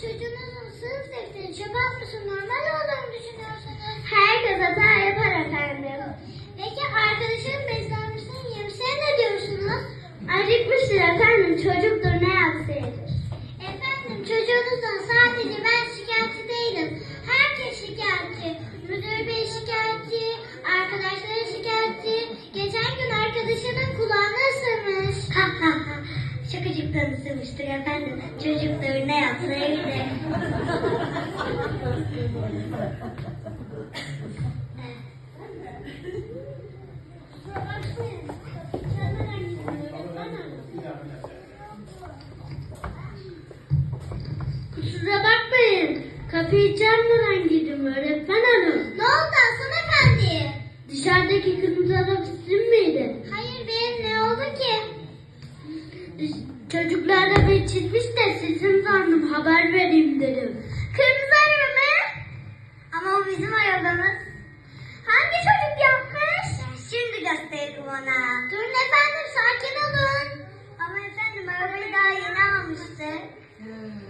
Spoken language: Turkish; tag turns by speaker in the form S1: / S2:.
S1: çocuğunuzun sınıf defterini çöpe atması
S2: Şakacıktan ısırmıştır efendim. Çocuktur ne yapsaydı? Kusura bakmayın. Kapıyı çalmadan girdim öğretmen hanım.
S1: Ne oldu Hasan Efendi?
S2: Dışarıdaki kırmızı araba sizin miydi?
S1: Hayır benim ne oldu ki?
S2: Çocuklar arabayı çizmiş de sizin sandım haber vereyim dedim.
S1: Kırmızı araba mı? Ama o bizim arabamız. Hangi çocuk yapmış?
S2: Şimdi gösteririm ona.
S1: Durun efendim sakin olun. Ama efendim arabayı daha yeni almıştı. Ee,